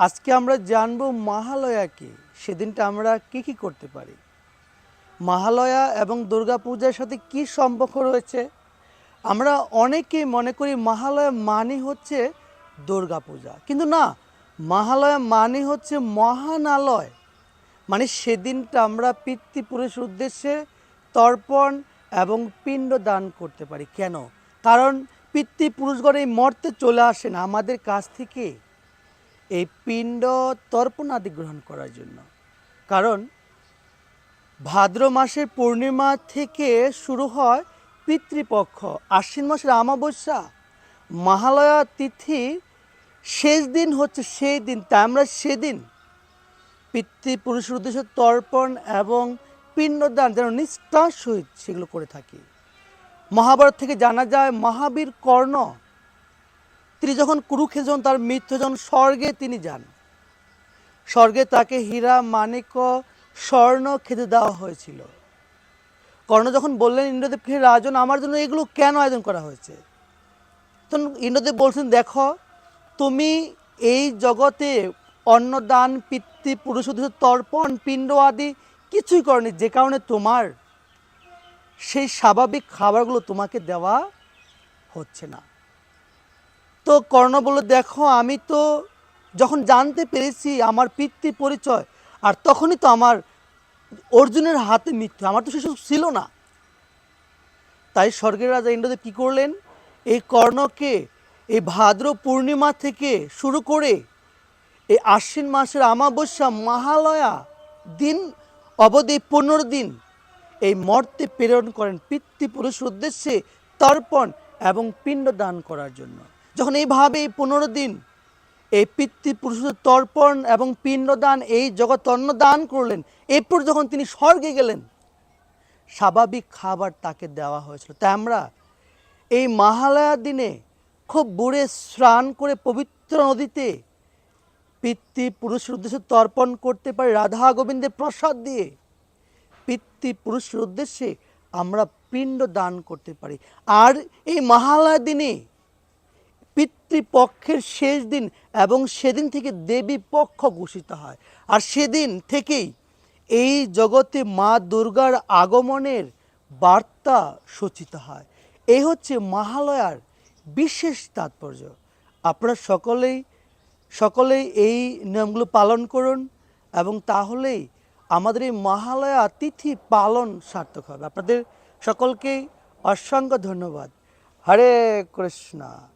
আজকে আমরা জানব মহালয়া কি সেদিনটা আমরা কি কি করতে পারি? মহালয়া এবং দুর্গাপূজার সাথে কি সম্পর্ক রয়েছে? আমরা অনেকেই মনে করি মহালয়া মানে হচ্ছে দুর্গাপূজা। কিন্তু না, মহালয়া মানে হচ্ছে মহানালয়। মানে সেদিনটা আমরা পিতৃপুরুষের উদ্দেশ্যে তর্পণ এবং পিণ্ড দান করতে পারি। কেন? কারণ পিতৃপুরুষগণ এই মর্তে চলে আসেন আমাদের কাছ থেকে এই পিণ্ড তর্পণ আদি গ্রহণ করার জন্য। কারণ ভাদ্র মাসের পূর্ণিমা থেকে শুরু হয় পিতৃপক্ষ, আশ্বিন মাসের অমাবস্যা। মহালয়া তিথি শেষ দিন হচ্ছে সেই দিন, তাই আমরা সেদিন পিতৃপুরুষের উদ্দেশ্যে তর্পণ এবং পিণ্ডদান যেন নিষ্ঠার সহিত সেগুলো করে থাকি। মহাভারত থেকে জানা যায়, মহাবীর কর্ণ তিনি যখন কুরুক্ষেত্র যখন তার মৃত্যু যখন স্বর্গে তিনি যান। স্বর্গে তাকে হীরা, মানিক স্বর্ণ খেতে দেওয়া হয়েছিল। কর্ণ যখন বললেন ইন্দ্রদেব ইন্দ্রদেবকে রাজন, আমার জন্য এগুলো কেন আয়োজন করা হয়েছে? তখন ইন্দ্রদেব বলছেন, দেখো, তুমি এই জগতে অন্নদান, পিতৃ পুরুষ তর্পণ, পিণ্ড আদি কিছুই করনি, যে কারণে তোমার সেই স্বাভাবিক খাবারগুলো তোমাকে দেওয়া হচ্ছে না। তো কর্ণ বলল, দেখো, আমি তো যখন জানতে পেরেছি আমার পিতৃ পরিচয়, আর তখনই তো আমার অর্জুনের হাতে মৃত্যু, আমার তো সেসব ছিল না। তাই স্বর্গের রাজা ইন্দ্রদেব কী করলেন? এই কর্ণকে, এই ভাদ্র পূর্ণিমা থেকে শুরু করে এই আশ্বিন মাসের অমাবস্যা মহালয়া দিন, অবধি পনেরো দিন এই মর্তে প্রেরণ করেন পিতৃপুরুষের উদ্দেশ্যে তর্পণ এবং পিণ্ড দান করার জন্য। যখন এইভাবে পনেরো দিন এই পিতৃপুরুষের তর্পণ এবং পিণ্ডদান, এই জগৎ দান করলেন, এরপর যখন তিনি স্বর্গে গেলেন, স্বাভাবিক খাবার তাকে দেওয়া হয়েছিল। তাই আমরা এই মহালয়ার দিনে খুব বুড়ে স্নান করে পবিত্র নদীতে পিতৃপুরুষের উদ্দেশ্যে তর্পণ করতে পারি, রাধা গোবিন্দের প্রসাদ দিয়ে পিতৃপুরুষের উদ্দেশ্যে আমরা পিণ্ড দান করতে পারি। আর এই মহালয়ার দিনে পিতৃপক্ষের শেষ দিন এবং সেদিন থেকে দেবী পক্ষ ঘোষিত হয়। আর সেদিন থেকেই এই জগতে মা দুর্গার আগমনের বার্তা সূচিত হয়। এই হচ্ছে মহালয়ার বিশেষ তাৎপর্য। আপনারা সকলেই সকলেই এই নিয়মগুলো পালন করুন এবং তাহলেই আমাদের এই মহালয়া তিথি পালন সার্থক হবে। আপনাদের সকলকেই অসংখ্য ধন্যবাদ। হরে কৃষ্ণা।